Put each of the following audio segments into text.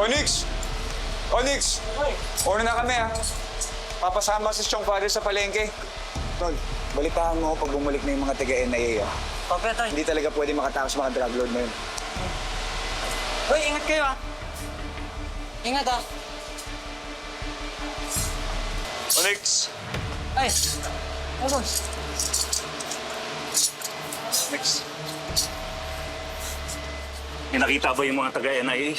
Onyx! Onyx! Una na kami, ha? Papasama si Chong Father sa palengke. Tol, balitaan mo ako pag bumalik na yung mga taga-NIA, ha? Opo, Toy. Hindi talaga pwede makatakas mga drug lord na yun. Hoy, ingat kayo ah. Ingat ah. Onyx! Ay, boss. Onyx. May nakita ba yung mga taga-NIA?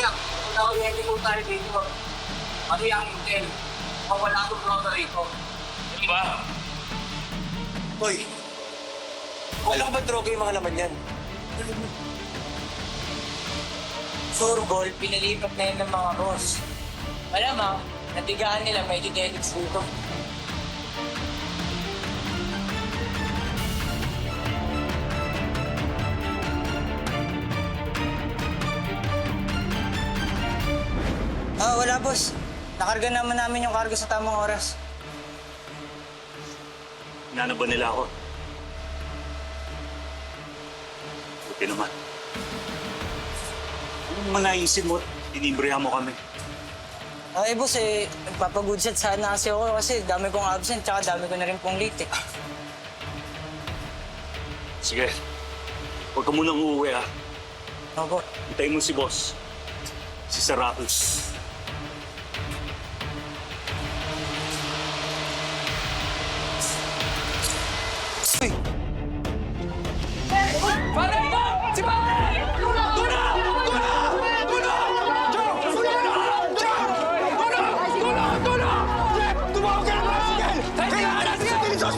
Sige, kung nakawiyente ko tayo dito, ano yung intel? Mawala ko brother rito. Di ba? Hoy! Wala ka ba droga yung mga laman yan? Sorgol, pinalipat na yun ng mga boss. Malamang, natigaan nila may genetics dito. Ah, wala boss. Nakarga naman namin yung cargo sa tamang oras. Inano ba nila ako? Buti naman. Anong mga naisip mo? Tinibrihan mo kami. Ay boss eh, nagpapagood set sana kasi ako kasi dami kong absent tsaka dami ko na rin pong late eh. Sige. Huwag ka munang uuwi ha. Opo. Hintayin mo si boss. Si Saratus.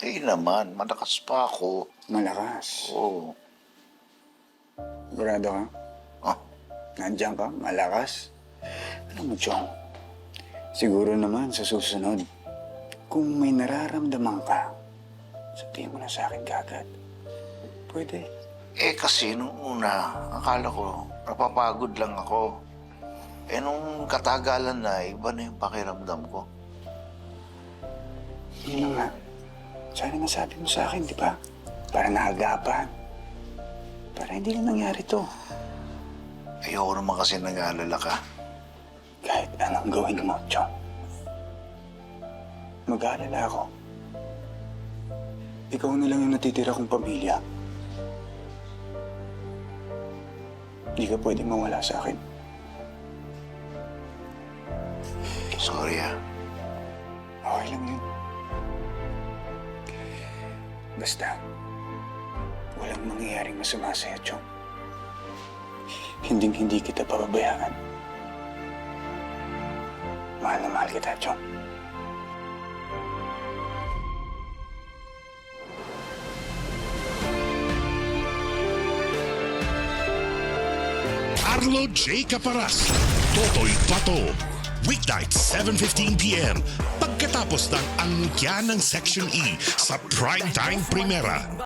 Eh naman, malakas pa ako. Malakas. Oo. Sigurado ka? Ah, Nandiyan ka? Malakas? Alam mo, Chong, siguro naman sa susunod, kung may nararamdaman ka, sabihin mo na sa akin kagad. Pwede. eh kasi nung una, akala ko, napapagod lang ako. Eh nung katagalan na, iba na yung pakiramdam ko. Yun na nga. Sana nasabi mo sa akin, di ba? Para naagapan. Para hindi na nangyari to. Ayoko naman kasi nag-aalala ka. Kahit anong gawin mo, Chong. Mag-aalala ako. Ikaw na lang yung natitira kong pamilya. Hindi ka pwede mawala sa akin. Sorry ah. Okay lang yun. Basta, walang mangyayaring masama sa'yo, Chong. Hinding hindi kita pababayaan. Mahal na mahal kita, Chong. Arlo J. Caparas, Totoy Pato. Weeknight, 7.15pm. Pagkatapos ng angkya ng Section E sa Primetime Primera.